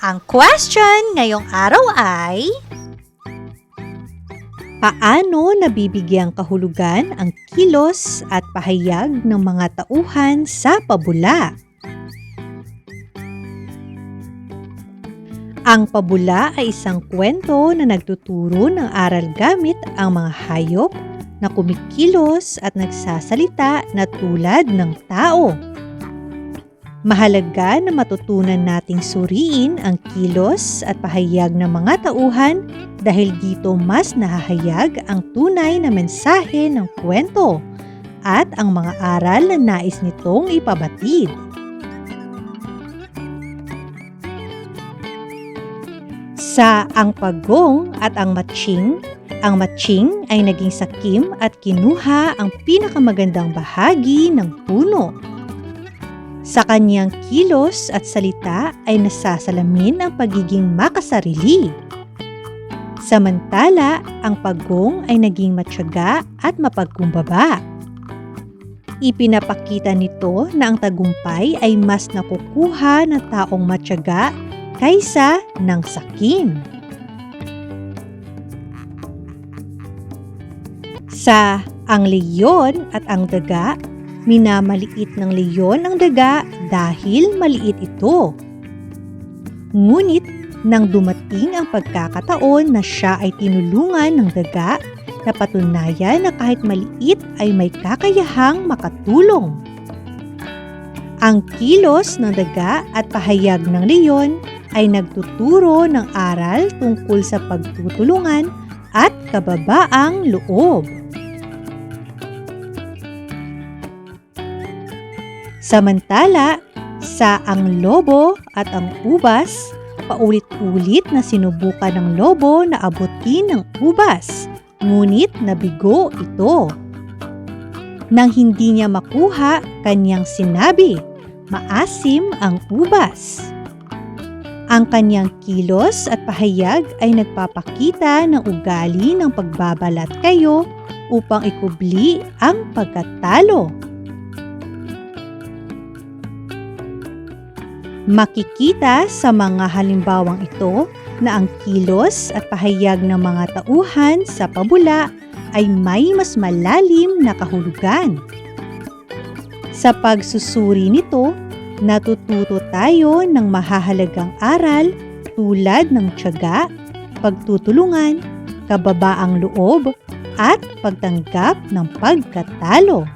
Ang question ngayong araw ay, Paano nabibigyang kahulugan ang kilos at pahayag ng mga tauhan sa pabula? Ang pabula ay isang kwento na nagtuturo ng aral gamit ang mga hayop na kumikilos at nagsasalita na tulad ng tao. Mahalaga na matutunan nating suriin ang kilos at pahayag ng mga tauhan dahil dito mas nahahayag ang tunay na mensahe ng kwento at ang mga aral na nais nitong ipabatid. Sa ang pagong at ang matching, ang matching ay naging sakim at kinuha ang pinakamagandang bahagi ng puno. Sa kanyang kilos at salita ay nasasalamin ang pagiging makasarili. Samantala, ang pagong ay naging matyaga at mapagkumbaba. Ipinapakita nito na ang tagumpay ay mas nakukuha ng taong matyaga kaysa ng sakim. Sa ang leyon at ang daga, minamaliit ng leyon ang daga dahil maliit ito. Ngunit nang dumating ang pagkakataon na siya ay tinulungan ng daga, napatunayan na kahit maliit ay may kakayahang makatulong. Ang kilos ng daga at pahayag ng leyon ay nagtuturo ng aral tungkol sa pagtutulungan at kababaang loob. Samantala, sa ang lobo at ang ubas, paulit-ulit na sinubukan ng lobo na abutin ng ubas, ngunit nabigo ito. Nang hindi niya makuha, kanyang sinabi, maasim ang ubas. Ang kanyang kilos at pahayag ay nagpapakita ng ugali ng pagbabalat kayo upang ikubli ang pagkatalo. Makikita sa mga halimbawang ito na ang kilos at pahayag ng mga tauhan sa pabula ay may mas malalim na kahulugan. Sa pagsusuri nito, natututo tayo ng mahahalagang aral tulad ng tiyaga, pagtutulungan, kababaang loob, at pagtanggap ng pagkatalo.